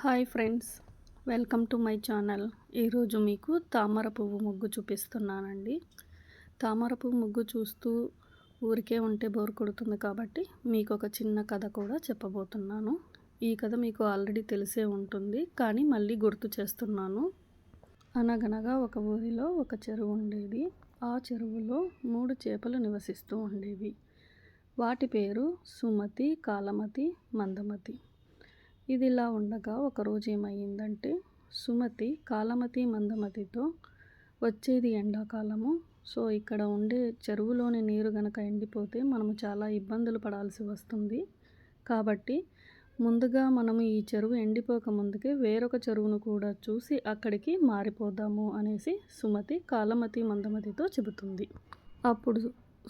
Hi friends welcome to my channel. ఈరోజు మీకు తామర పువ్వు ముగ్గు చూపిస్తున్నానండి. తామర పువ్వు ముగ్గు చూస్తూ ఊరికే ఉంటే బోర్ కొడుతుంది కాబట్టి మీకు ఒక చిన్న కథ కూడా చెప్పబోతున్నాను. ఈ కథ మీకు ఆల్రెడీ తెలిసే ఉంటుంది కానీ మళ్ళీ గుర్తు చేస్తున్నాను. అనగనగా ఒక ఊరిలో ఒక చెరువు ఉండేది. ఆ చెరువులో మూడు చేపలు నివసిస్తూ ఉండేవి. వాటి పేరు సుమతి కాలమతి మందమతి. ఇది ఇలా ఉండగా ఒకరోజు ఏమైందంటే సుమతి కాలమతి మందమతితో వచ్చేది ఎండాకాలము. సో ఇక్కడ ఉండే చెరువులోని నీరు గనక ఎండిపోతే మనము చాలా ఇబ్బందులు పడాల్సి వస్తుంది. కాబట్టి ముందుగా మనము ఈ చెరువు ఎండిపోక ముందుకే వేరొక చెరువును కూడా చూసి అక్కడికి మారిపోదాము అనేసి సుమతి కాలమతి మందమతితో చెబుతుంది. అప్పుడు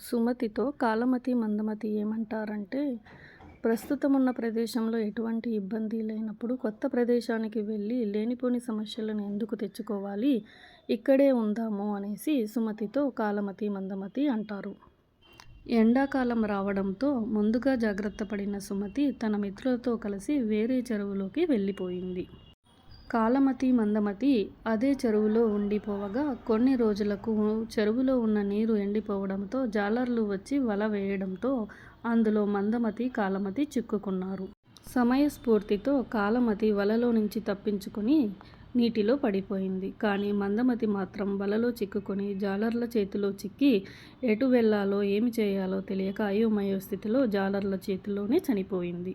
సుమతితో కాలమతి మందమతి ఏమంటారంటే ప్రస్తుతం ఉన్న ప్రదేశంలో ఎటువంటి ఇబ్బంది లేనప్పుడు కొత్త ప్రదేశానికి వెళ్ళి లేనిపోని సమస్యలను ఎందుకు తెచ్చుకోవాలి? ఇక్కడే ఉందాము అనేసి సుమతితో కాలమతి మందమతి అంటారు. ఎండాకాలం రావడంతో ముందుగా జాగ్రత్త పడిన సుమతి తన మిత్రులతో కలిసి వేరే చెరువులోకి వెళ్ళిపోయింది. కాలమతి మందమతి అదే చెరువులో ఉండిపోవగా కొన్ని రోజులకు చెరువులో ఉన్న నీరు ఎండిపోవడంతో జాలర్లు వచ్చి వల వేయడంతో అందులో మందమతి కాలమతి చిక్కుకున్నారు. సమయస్ఫూర్తితో కాలమతి వలలో నుంచి తప్పించుకొని నీటిలో పడిపోయింది. కానీ మందమతి మాత్రం వలలో చిక్కుకొని జాలర్ల చేతిలో చిక్కి ఎటు వెళ్ళాలో ఏమి చేయాలో తెలియక అయోమయ స్థితిలో జాలర్ల చేతిలోనే చనిపోయింది.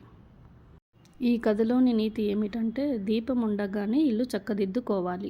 ఈ కథలోని నీతి ఏమిటంటే దీపం ఉండగానే ఇల్లు చక్కదిద్దుకోవాలి.